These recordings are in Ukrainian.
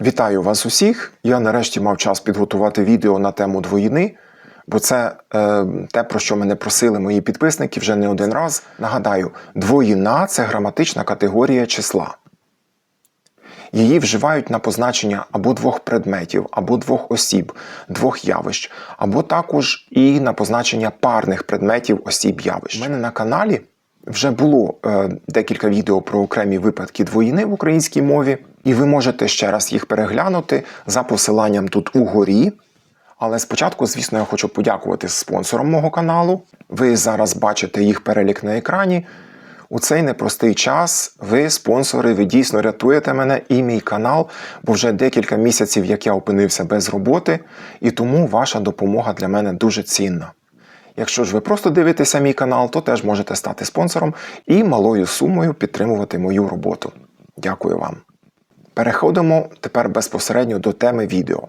Вітаю вас усіх! Я нарешті мав час підготувати відео на тему двоїни, бо це е, те, про що мене просили мої підписники вже не один раз. Нагадаю, двоїна це граматична категорія числа. Її вживають на позначення або двох предметів, або двох осіб, двох явищ, або також і на позначення парних предметів осіб явищ. У мене на каналі вже було е, декілька відео про окремі випадки двоїни в українській мові, і ви можете ще раз їх переглянути за посиланням тут угорі. Але спочатку, звісно, я хочу подякувати спонсорам мого каналу. Ви зараз бачите їх перелік на екрані. У цей непростий час ви, спонсори, ви дійсно рятуєте мене і мій канал, бо вже декілька місяців, як я опинився без роботи, і тому ваша допомога для мене дуже цінна. Якщо ж ви просто дивитеся мій канал, то теж можете стати спонсором і малою сумою підтримувати мою роботу. Дякую вам. Переходимо тепер безпосередньо до теми відео.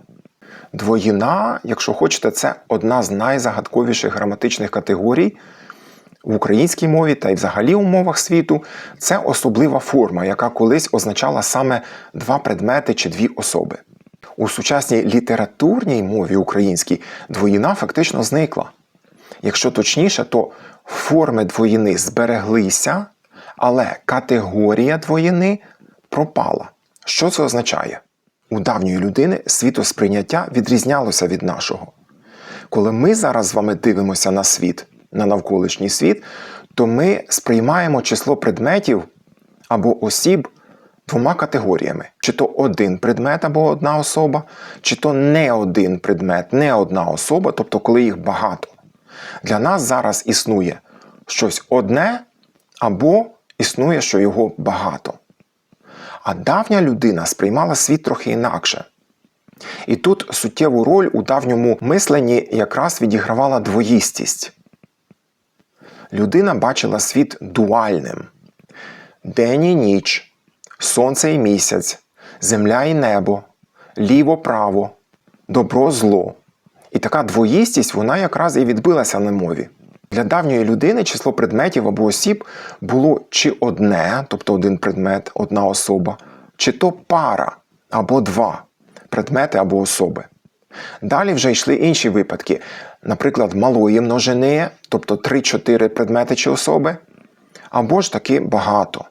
Двоїна, якщо хочете, це одна з найзагадковіших граматичних категорій в українській мові та й взагалі у мовах світу. Це особлива форма, яка колись означала саме два предмети чи дві особи. У сучасній літературній мові українській двоїна фактично зникла. Якщо точніше, то форми двоїни збереглися, але категорія двоїни пропала. Що це означає? У давньої людини світосприйняття відрізнялося від нашого. Коли ми зараз з вами дивимося на світ, на навколишній світ, то ми сприймаємо число предметів або осіб двома категоріями: чи то один предмет або одна особа, чи то не один предмет, не одна особа, тобто коли їх багато. Для нас зараз існує щось одне або існує, що його багато. А давня людина сприймала світ трохи інакше. І тут суттєву роль у давньому мисленні якраз відігравала двоїстість. Людина бачила світ дуальним: день і ніч, сонце і місяць, земля і небо, ліво-право, добро зло. І така двоїстість вона якраз і відбилася на мові. Для давньої людини число предметів або осіб було чи одне, тобто один предмет, одна особа, чи то пара або два предмети або особи. Далі вже йшли інші випадки, наприклад, малої множини, тобто 3-4 предмети чи особи, або ж таки багато.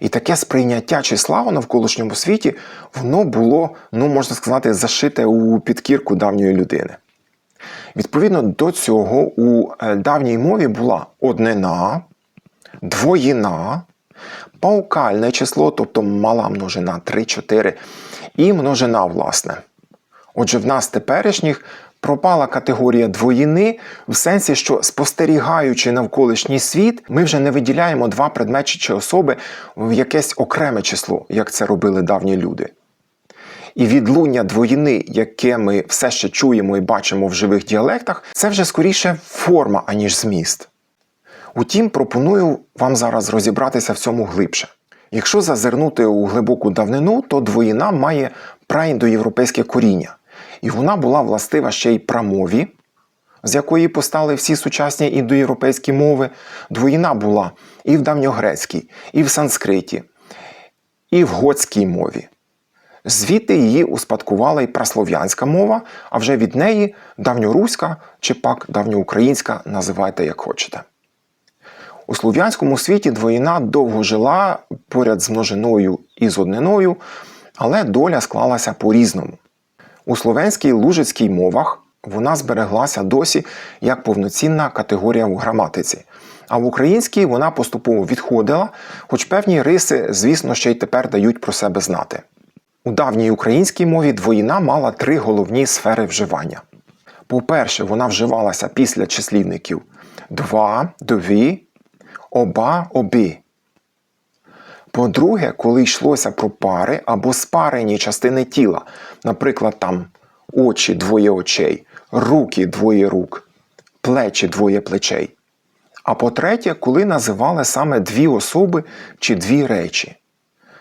І таке сприйняття числа у навколишньому світі, воно було, ну можна сказати, зашите у підкірку давньої людини. Відповідно до цього, у е, давній мові була однина, двоїна, паукальне число, тобто мала множина 3-4, і множина, власне. Отже, в нас теперішніх пропала категорія двоїни в сенсі, що спостерігаючи навколишній світ, ми вже не виділяємо два предмети чи особи в якесь окреме число, як це робили давні люди. І відлуння двоїни, яке ми все ще чуємо і бачимо в живих діалектах, це вже скоріше форма, аніж зміст. Утім, пропоную вам зараз розібратися в цьому глибше. Якщо зазирнути у глибоку давнину, то двоїна має праіндоєвропейське коріння, і вона була властива ще й прамові, з якої постали всі сучасні індоєвропейські мови. Двоїна була і в давньогрецькій, і в санскриті, і в готській мові. Звідти її успадкувала й праслов'янська мова, а вже від неї давньоруська чи пак давньоукраїнська, називайте як хочете. У слов'янському світі двоїна довго жила поряд з множиною і з одниною, але доля склалася по-різному. У словенській лужицькій мовах вона збереглася досі як повноцінна категорія в граматиці, а в українській вона поступово відходила, хоч певні риси, звісно, ще й тепер дають про себе знати. У давній українській мові двоїна мала три головні сфери вживання. По-перше, вона вживалася після числівників два, дві, оба, обі. По-друге, коли йшлося про пари або спарені частини тіла, наприклад, там очі двоє очей, руки двоє рук, плечі двоє плечей. А по-третє, коли називали саме дві особи чи дві речі.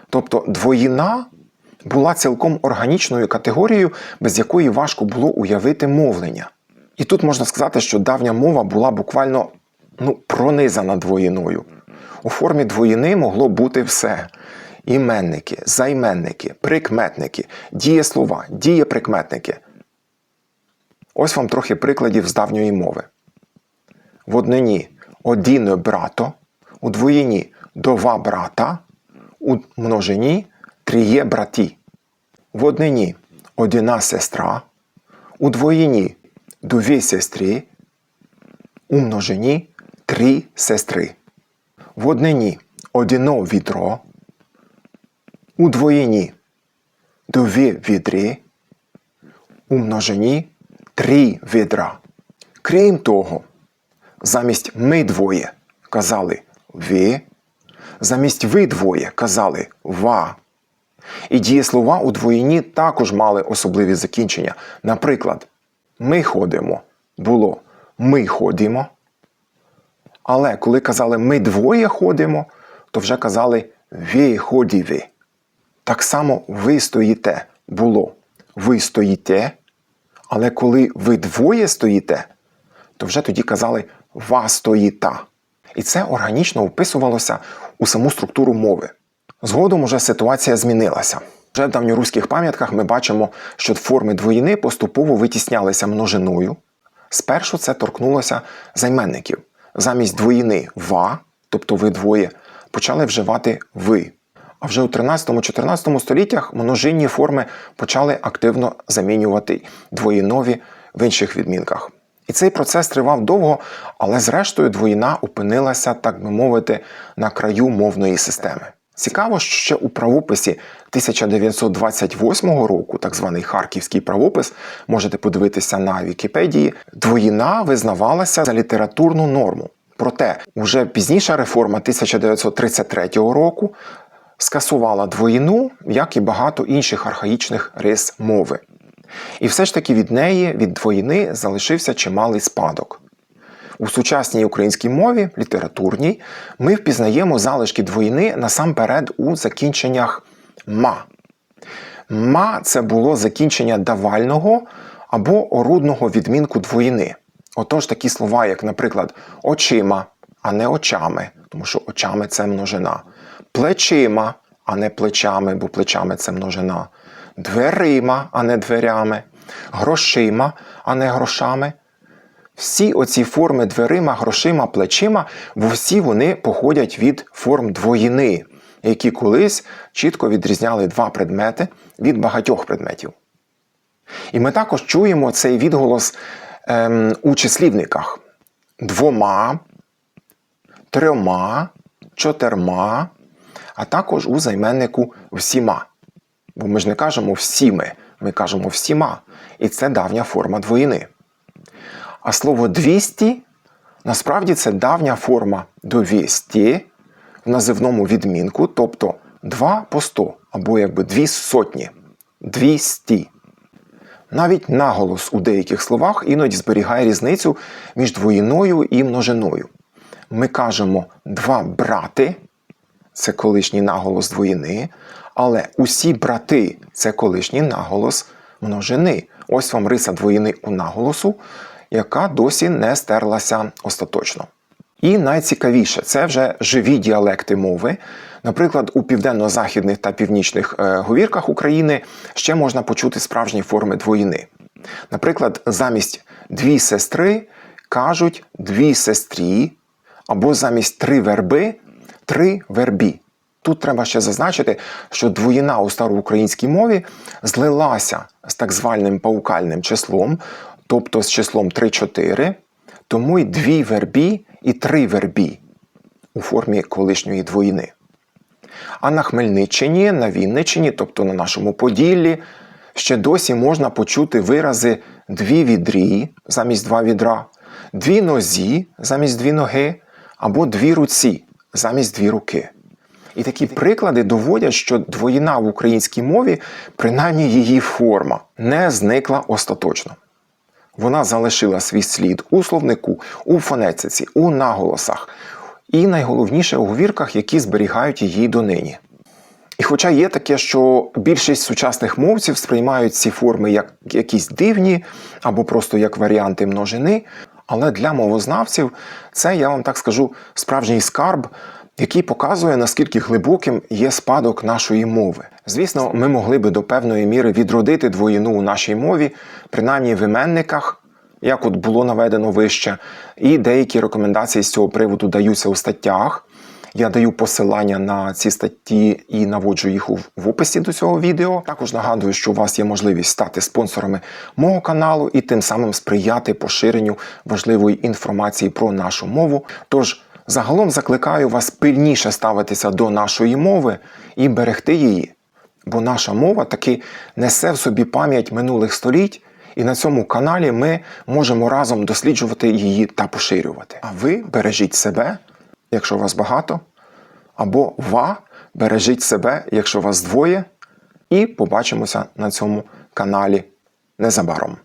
Тобто двоїна була цілком органічною категорією, без якої важко було уявити мовлення. І тут можна сказати, що давня мова була буквально ну, пронизана двоїною. У формі двоїни могло бути все. іменники, займенники, прикметники, дієслова, дієприкметники. Ось вам трохи прикладів з давньої мови. В однині одіне брато, у двоїні два брата, у множині тріє браті. В однині одна сестра, у двоїні дві сестри, у множині три сестри. В однині одно відро, у двоїні дві відри, у множині три відра. Крім того, замість ми двоє казали ви, замість ви двоє казали ва. І дієслова у двоїні також мали особливі закінчення. Наприклад, ми ходимо було ми ходимо. Але коли казали ми двоє ходимо, то вже казали ви ходіві. Так само ви стоїте було ви стоїте. Але коли ви двоє стоїте, то вже тоді казали ва стоїта. І це органічно вписувалося у саму структуру мови. Згодом уже ситуація змінилася. Вже в давньоруських пам'ятках ми бачимо, що форми двоїни поступово витіснялися множиною. Спершу це торкнулося займенників. Замість двоїни ва, тобто ви двоє, почали вживати ви. А вже у 13-14 століттях множинні форми почали активно замінювати двоїнові в інших відмінках. І цей процес тривав довго, але зрештою двоїна опинилася, так би мовити, на краю мовної системи. Цікаво, що у правописі 1928 року, так званий Харківський правопис, можете подивитися на Вікіпедії, двоїна визнавалася за літературну норму. Проте, уже пізніша реформа 1933 року скасувала двоїну, як і багато інших архаїчних рис мови. І все ж таки від неї, від двоїни, залишився чималий спадок. У сучасній українській мові, літературній, ми впізнаємо залишки двоїни насамперед у закінченнях ма. Ма це було закінчення давального або орудного відмінку двоїни. Отож, такі слова, як, наприклад, очима, а не очами, тому що очами це множина, плечима, а не плечами, бо плечами це множина, дверима, а не дверями, грошима, а не грошами. Всі оці форми дверима, грошима, плечима, бо всі вони походять від форм двоїни, які колись чітко відрізняли два предмети від багатьох предметів. І ми також чуємо цей відголос ем, у числівниках двома, трьома, чотирма, а також у займеннику всіма. Бо ми ж не кажемо всі ми, ми кажемо всіма. І це давня форма двоїни. А слово 200 насправді це давня форма «довісті» в називному відмінку, тобто 2 по 100, або якби дві сотні. 200. Навіть наголос у деяких словах іноді зберігає різницю між двоїною і множиною. Ми кажемо два брати, це колишній наголос двоїни, але усі брати це колишній наголос множини. Ось вам риса двоїни у наголосу, яка досі не стерлася остаточно. І найцікавіше це вже живі діалекти мови. Наприклад, у південно-західних та північних е, говірках України ще можна почути справжні форми двоїни. Наприклад, замість дві сестри кажуть дві сестрі, або замість три верби три вербі. Тут треба ще зазначити, що двоїна у староукраїнській мові злилася з так званим паукальним числом, тобто з числом 3-4, тому й дві вербі і три вербі у формі колишньої двоїни. А на Хмельниччині, на Вінниччині, тобто на нашому Поділлі, ще досі можна почути вирази дві відрі замість два відра, дві нозі замість дві ноги, або дві руці замість дві руки. І такі приклади доводять, що двоїна в українській мові, принаймні її форма, не зникла остаточно. Вона залишила свій слід у словнику, у фонетиці, у наголосах і найголовніше у говірках, які зберігають її донині. І хоча є таке, що більшість сучасних мовців сприймають ці форми як якісь дивні або просто як варіанти множини, але для мовознавців це, я вам так скажу, справжній скарб який показує, наскільки глибоким є спадок нашої мови. Звісно, ми могли би до певної міри відродити двоїну у нашій мові, принаймні в іменниках, як от було наведено вище, і деякі рекомендації з цього приводу даються у статтях. Я даю посилання на ці статті і наводжу їх в описі до цього відео. Також нагадую, що у вас є можливість стати спонсорами мого каналу і тим самим сприяти поширенню важливої інформації про нашу мову. Тож загалом закликаю вас пильніше ставитися до нашої мови і берегти її. Бо наша мова таки несе в собі пам'ять минулих століть, і на цьому каналі ми можемо разом досліджувати її та поширювати. А ви бережіть себе, якщо вас багато, або ва, бережіть себе, якщо вас двоє, і побачимося на цьому каналі незабаром.